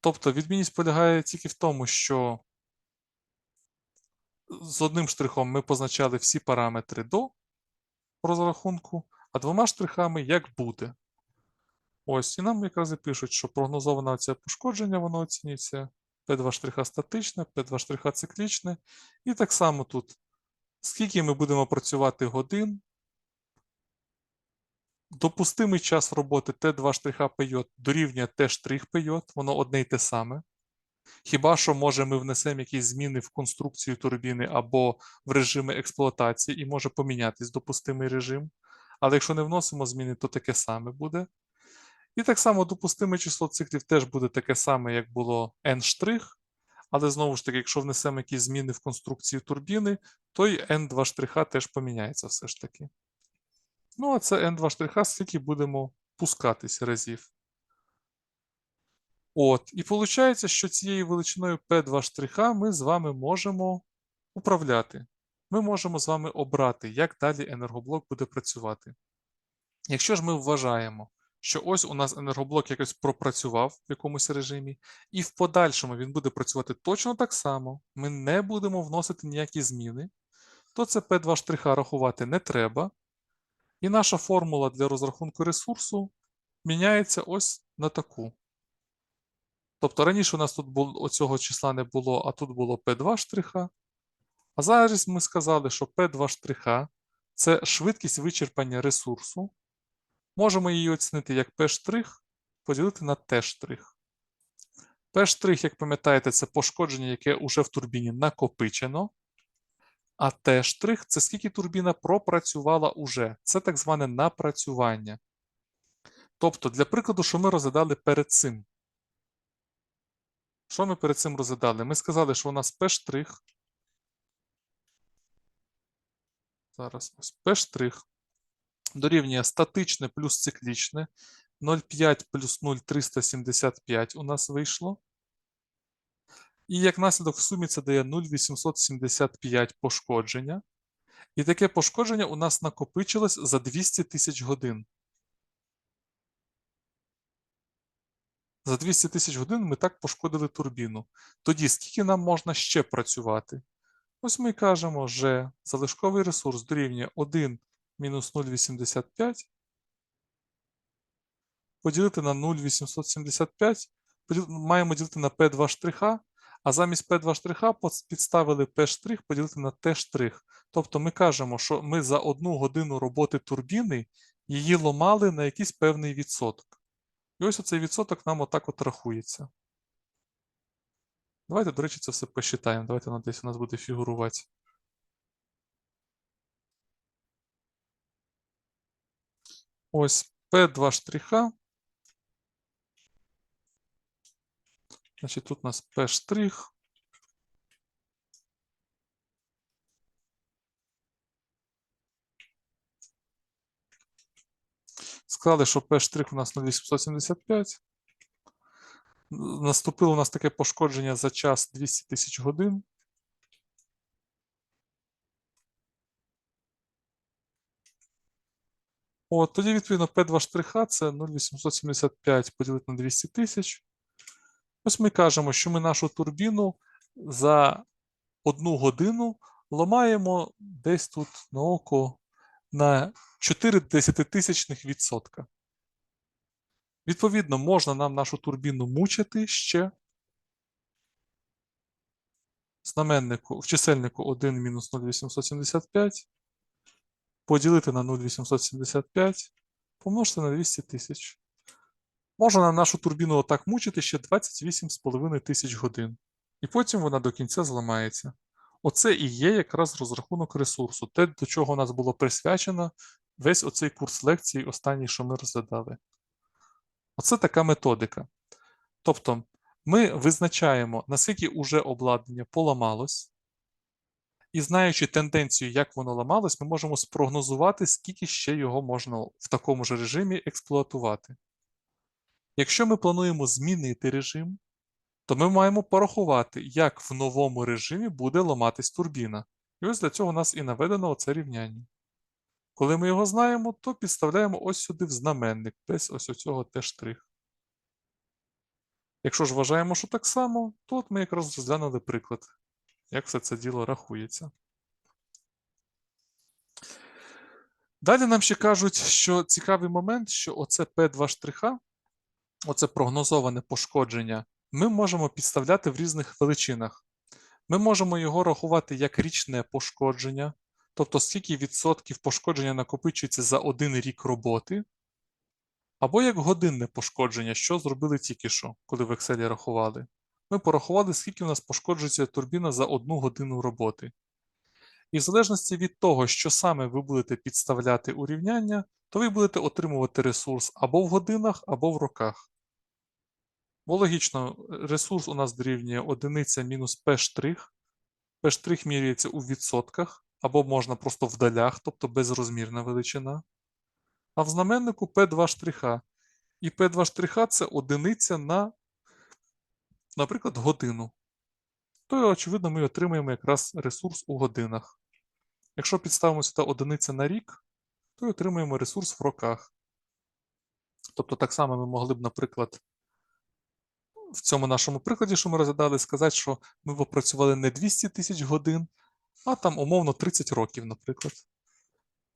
Тобто відмінність полягає тільки в тому, що з одним штрихом ми позначали всі параметри до розрахунку, а двома штрихами як буде. Ось, і нам якраз і пишуть, що прогнозоване це пошкодження, воно оцінюється. P2 штриха статичне, P2 штриха циклічне. І так само тут. Скільки ми будемо працювати годин, Допустимий час роботи Т2 штриха PJ дорівнює Т штрих PJ, воно одне й те саме. Хіба що, може, ми внесемо якісь зміни в конструкцію турбіни або в режими експлуатації, і може помінятись допустимий режим. Але якщо не вносимо зміни, то таке саме буде. І так само допустиме число циклів теж буде таке саме, як було N. Але знову ж таки, якщо внесемо якісь зміни в конструкцію турбіни, то й N2 штриха теж поміняється все ж таки. Ну, а це N2 штриха, скільки будемо пускатись разів. От, і виходить, що цією величиною P2 штриха ми з вами можемо управляти. Ми можемо з вами обрати, як далі енергоблок буде працювати. Якщо ж ми вважаємо, що ось у нас енергоблок якось пропрацював в якомусь режимі, і в подальшому він буде працювати точно так само, ми не будемо вносити ніякі зміни, то це P2 штриха рахувати не треба. І наша формула для розрахунку ресурсу міняється ось на таку. Тобто раніше у нас тут було, оцього числа не було, а тут було P2 штриха. А зараз ми сказали, що P2 штриха це швидкість вичерпання ресурсу. Можемо її оцінити як P штрих поділити на T штрих. P як пам'ятаєте, це пошкодження, яке уже в турбіні накопичено. А Т штрих це скільки турбіна пропрацювала уже. Це так зване напрацювання. Тобто, для прикладу, що ми розглядали перед цим. Що ми перед цим розглядали? Ми сказали, що у нас P штрих. Зараз ось P штрих дорівнює статичне плюс циклічне. 0,5 плюс 0,375 у нас вийшло. І як наслідок в сумі це дає 0,875 пошкодження. І таке пошкодження у нас накопичилось за 200 тисяч годин. За 200 тисяч годин ми так пошкодили турбіну. Тоді скільки нам можна ще працювати? Ось ми кажемо, що залишковий ресурс дорівнює 1 мінус 0,85 поділити на 0,875, маємо ділити на P2 штриха, а замість P2 штриха підставили P штрих поділити на T штрих. Тобто ми кажемо, що ми за одну годину роботи турбіни її ломали на якийсь певний відсоток. І ось оцей відсоток нам отак от рахується. Давайте, до речі, це все посчитаємо. Давайте воно десь у нас буде фігурувати. Ось P2 штриха. Значить, тут у нас P штрих. Сказали, що P штрих у нас 0,875. Наступило у нас таке пошкодження за час 200 тисяч годин. От, тоді, відповідно, P2 штриха це 0,875 поділити на 200 тисяч. Ось ми кажемо, що ми нашу турбіну за одну годину ламаємо десь тут на око на 4 десятитисячних відсотка. Відповідно, можна нам нашу турбіну мучити ще. Знаменнику, в чисельнику 1 мінус 0,875 поділити на 0,875 помножити на 200 тисяч. Можна на нашу турбіну отак мучити ще 28,5 тисяч годин. І потім вона до кінця зламається. Оце і є якраз розрахунок ресурсу, те, до чого нас було присвячено весь оцей курс лекцій, останній, що ми розглядали. Оце така методика. Тобто, ми визначаємо, наскільки уже обладнання поламалось, і знаючи тенденцію, як воно ламалось, ми можемо спрогнозувати, скільки ще його можна в такому ж режимі експлуатувати. Якщо ми плануємо змінити режим, то ми маємо порахувати, як в новому режимі буде ламатись турбіна. І ось для цього у нас і наведено оце рівняння. Коли ми його знаємо, то підставляємо ось сюди в знаменник, десь ось оцього Т'. Якщо ж вважаємо, що так само, то от ми якраз розглянули приклад, як все це діло рахується. Далі нам ще кажуть, що цікавий момент, що оце P2 штриха, оце прогнозоване пошкодження, ми можемо підставляти в різних величинах. Ми можемо його рахувати як річне пошкодження, тобто скільки відсотків пошкодження накопичується за один рік роботи, або як годинне пошкодження, що зробили тільки що, коли в Excel рахували. Ми порахували, скільки у нас пошкоджується турбіна за одну годину роботи. І в залежності від того, що саме ви будете підставляти у рівняння, то ви будете отримувати ресурс або в годинах, або в роках. Бо логічно, ресурс у нас дорівнює одиниця мінус P'. P' міряється у відсотках, або можна просто в долях, тобто безрозмірна величина. А в знаменнику P2 штриха. І P2 штриха це одиниця на, наприклад, годину. То, очевидно, ми отримаємо якраз ресурс у годинах. Якщо підставимо сюди одиниця на рік, то отримаємо ресурс в роках. Тобто, так само ми могли б, наприклад, в цьому нашому прикладі, що ми розглядали, сказати, що ми попрацювали не 200 тисяч годин, а там умовно 30 років, наприклад.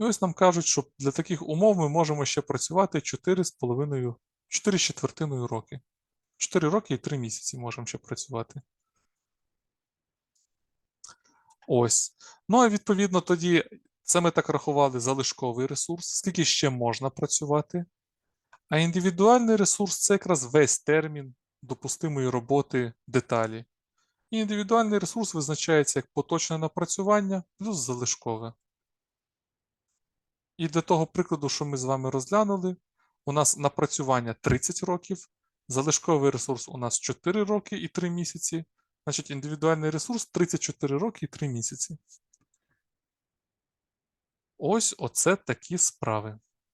І ось нам кажуть, що для таких умов ми можемо ще працювати 4,5, 4 з четвертиною роки. 4 роки і 3 місяці можемо ще працювати. Ось. Ну, а відповідно, тоді це ми так рахували залишковий ресурс, скільки ще можна працювати. А індивідуальний ресурс це якраз весь термін допустимої роботи деталі. І індивідуальний ресурс визначається як поточне напрацювання плюс залишкове. І для того прикладу, що ми з вами розглянули, у нас напрацювання 30 років, залишковий ресурс у нас 4 роки і 3 місяці. Значить, індивідуальний ресурс 34 роки і 3 місяці. Ось оце такі справи.